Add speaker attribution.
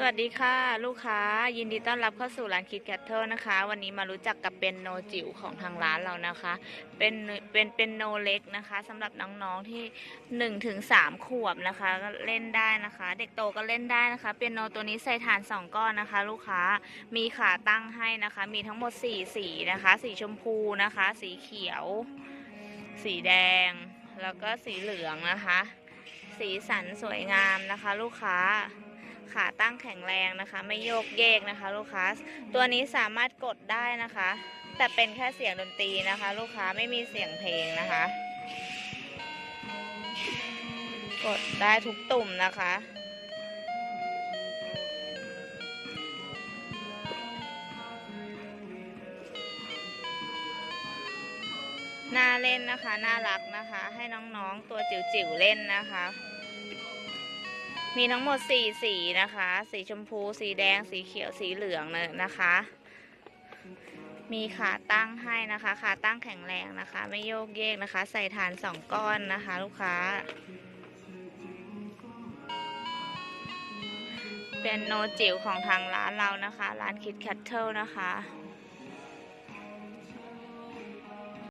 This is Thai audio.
Speaker 1: สวัสดีค่ะ ลูกค้ายินดีต้อนรับเข้าสู่ร้านคิดแคทเทิลนะคะ วันนี้มารู้จักกับเป็นโนจิ๋วของทางร้านเรานะคะ เป็นเป็นเป็นโนเล็กนะคะสำหรับน้องๆที่1นถึงสขวบนะคะก็เล่นได้นะคะ เด็กโตก็เล่นได้นะคะเป็นโนตัวนี้ใส่ฐาน 2 ก้อนนะคะ ลูกค้ามีขาตั้งให้นะคะ มีทั้งหมด4สีนะคะ สีชมพูนะคะ สีเขียว สีแดง แล้วก็สีเหลืองนะคะ สีสันสวยงามนะคะ ลูกค้า ขาตั้งแข็งแรงนะคะ ไม่โยกเยกนะคะ ลูกค้า ตัวนี้สามารถกดได้นะคะ แต่เป็นแค่เสียงดนตรีนะคะ ลูกค้าไม่มีเสียงเพลงนะคะ กดได้ทุกตุ่มนะคะน่าเล่นนะคะ น่ารักนะคะ ให้น้องๆตัวจิ๋วๆเล่นนะคะ มีทั้งหมดสี่สีนะคะ สีชมพู สีแดง สีเขียว สีเหลืองเลยนะคะ มีขาตั้งให้นะคะ ขาตั้งแข็งแรงนะคะ ไม่โยกเยกนะคะ ใส่ฐานสองก้อนนะคะ ลูกค้า เป็นโนจิ๋วของทางร้านเรานะคะ ร้านคิดแคทเทิลนะคะ